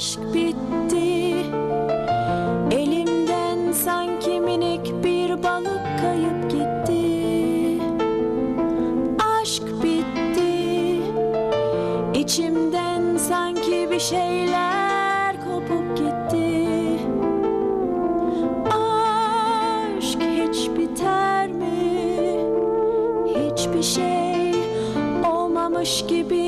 Aşk bitti. Elimden sanki minik bir balık kayıp gitti. Aşk bitti. İçimden sanki bir şeyler kopup gitti. Aşk hiç biter mi? Hiçbir şey olmamış gibi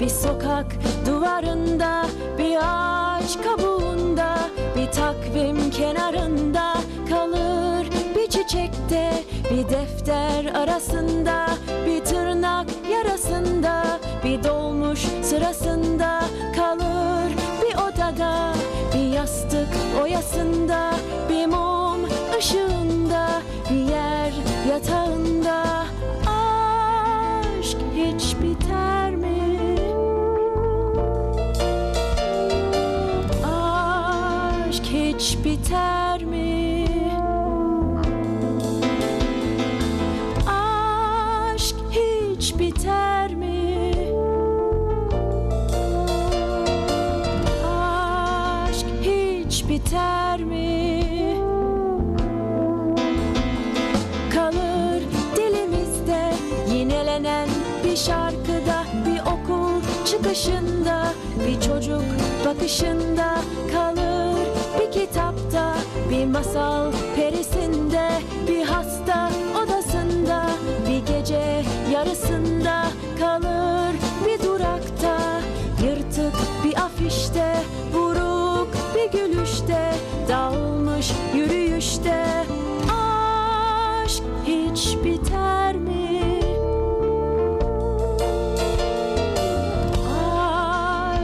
bir sokak duvarında bir ağaç kabuğunda bir takvim kenarında kalır bir çiçekte bir defter arasında bir hiç biter mi? Aşk hiç biter mi? Aşk hiç biter mi? kalır dilimizde yinelenen bir şarkıda bir okul çıkışında bir çocuk bakışında kalır kitapta bir masal perisinde bir hasta odasında bir gece yarısında kalır bir durakta yırtık bir afişte buruk bir gülüşte dağılmış yürüyüşte aşk hiç biter mi?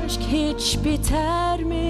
Aşk hiç biter mi?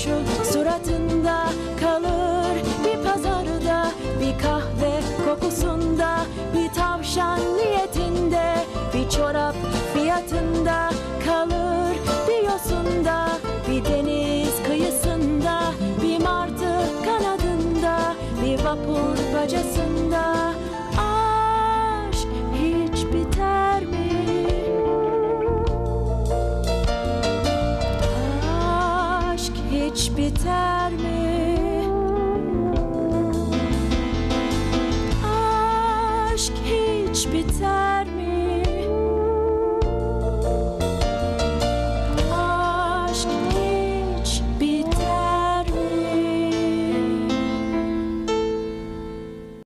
Komşu suratında kalır. Bir pazarda bir kahve kokusunda bir tavşan niyetinde bir çorap fiyatında kalır. Bir yosunda bir deniz kıyısında bir martı kanadında bir vapur bacasında hiç biter mi? Aşk hiç biter mi?